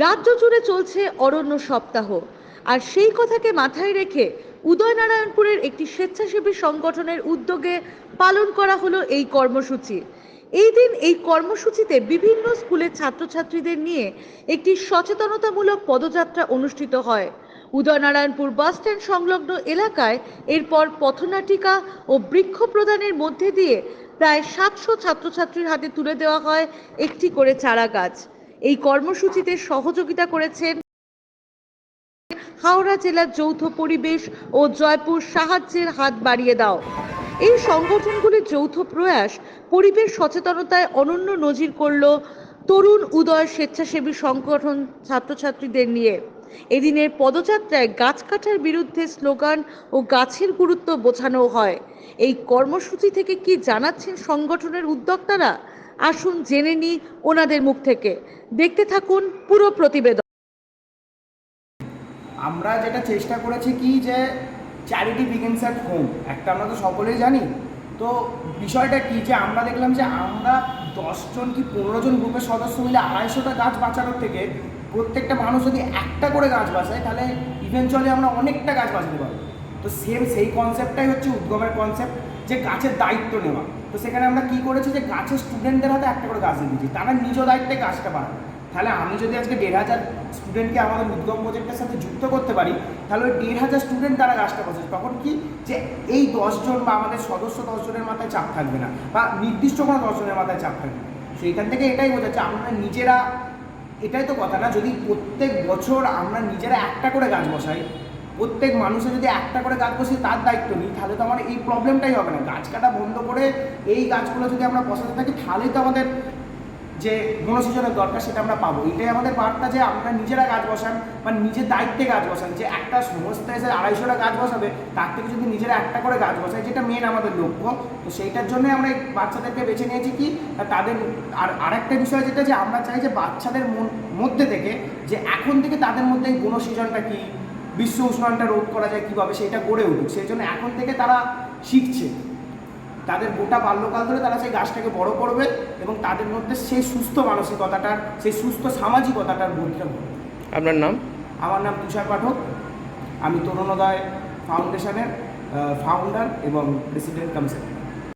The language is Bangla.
রাজ্য জুড়ে চলছে অরণ্য সপ্তাহ। আর সেই কথাকে মাথায় রেখে উদয়নারায়ণপুরের একটি স্বেচ্ছাসেবী সংগঠনের উদ্যোগে পালন করা হলো এই কর্মসূচি। এই দিন এই কর্মসূচিতে বিভিন্ন স্কুলের ছাত্রছাত্রীদের নিয়ে একটি সচেতনতামূলক পদযাত্রা অনুষ্ঠিত হয়। উদয়নারায়ণপুর বাস স্ট্যান্ড সংলগ্ন এলাকায় এরপর পথনাটিকা ও বৃক্ষ প্রদানের মধ্যে দিয়ে প্রায় সাতশো ছাত্রছাত্রীর হাতে তুলে দেওয়া হয় একটি করে চারা গাছ কর্মসূচিতে সহযোগিতা করেছেন হাওড়া জেলার যৌথ পরিবেশ ও জয়পুর সাহায্যের হাত বাড়িয়ে দাও। এই সংগঠনগুলির যৌথ প্রয়াস, পরিবেশ সচেতনতায় অনন্য নজির করল তরুণ উদয় স্বেচ্ছাসেবী সংগঠন ছাত্রছাত্রীদের নিয়ে। এদিনের পদযাত্রায় গাছ কাটার বিরুদ্ধে স্লোগান ও গাছের গুরুত্ব বোঝানো হয়। এই কর্মসূচি থেকে কি জানাচ্ছেন সংগঠনের উদ্যোক্তারা? আসুন জেনে নিই ওনাদের মুখ থেকে। দেখতে থাকুন পুরো প্রতিবেদন। আমরা যেটা চেষ্টা করেছি কি যে চ্যারিটি বিগিনস অ্যাট হোম একটা আমরা তো সকলেই জানি। তো বিষয়টা কি? যে আমরা দেখলাম যে আমরা দশজন কি পনেরো জন গ্রুপের সদস্য মিলে আড়াইশোটা গাছ বাঁচানোর থেকে প্রত্যেকটা মানুষ যদি একটা করে গাছ বাঁচায় তাহলে ইভেনচুয়ালি আমরা অনেকটা গাছ বাঁচাতে পারব। তো সেম সেই কনসেপ্টটাই হচ্ছে উদ্গমের কনসেপ্ট যে গাছের দায়িত্ব নেওয়া। তো সেখানে আমরা কি করেছি যে গাছের স্টুডেন্টদের হাতে একটা করে গাছ দিয়েছি। তারা নিজ দায়িত্বে গাছটা বাড়াবে তাহলে আমি যদি আজকে দেড় হাজার স্টুডেন্টকে আমাদের উদ্গম প্রজেক্টের সাথে যুক্ত করতে পারি, তাহলে ওই দেড় হাজার স্টুডেন্ট তারা গাছটা বসেছে তখন কি? যে এই দশজন বা আমাদের সদস্য দশজনের মাথায় চাপ থাকবে না, বা নির্দিষ্ট কোনো দশজনের মাথায় চাপ থাকবে না। সেইখান থেকে এটাই বোঝাচ্ছে, আমরা নিজেরা এটাই তো কথা না, যদি প্রত্যেক বছর আমরা নিজেরা একটা করে গাছ বসাই, প্রত্যেক মানুষে যদি একটা করে গাছ বসে তার দায়িত্ব নিই, তাহলে তো আমার এই প্রবলেমটাই হবে না। গাছ কাটা বন্ধ করে এই গাছগুলো যদি আমরা বসাতে থাকি, তাহলেই তো আমাদের যে মনোসৃজনের দরকার সেটা আমরা পাবো। এটাই আমাদের বার্তা যে আমরা নিজেরা গাছ বসান বা নিজের দায়িত্বে গাছ বসান। যে একটা সংস্থা এসে আড়াইশোটা গাছ বসাবে, তার থেকে যদি নিজেরা একটা করে গাছ বসাই যেটা মেন আমাদের লক্ষ্য, তো সেইটার জন্য আমরা বাচ্চাদেরকে বেছে নিয়েছি কি তাদের আর আরেকটা বিষয় যেটা যে আমরা চাই যে বাচ্চাদের মধ্যে থেকে যে এখন থেকে তাদের মধ্যে এই গুণসৃজনটা কী, বিশ্ব উষ্ণায়নটা রোধ করা যায় কীভাবে সেটা গড়ে উঠুক। সেই জন্য এখন থেকে তারা শিখছে। তাদের গোটা বাল্যকাল ধরে তারা সেই গাছটাকে বড় করবে এবং তাদের মধ্যে সেই সুস্থ মানসিকতাটার সেই সুস্থ সামাজিকতাটার বোধটা করবে। আপনার নাম? আমার নাম তুষার পাঠক। আমি তরুণোদয় ফাউন্ডেশনের ফাউন্ডার এবং প্রেসিডেন্ট কামসেক্রেটারি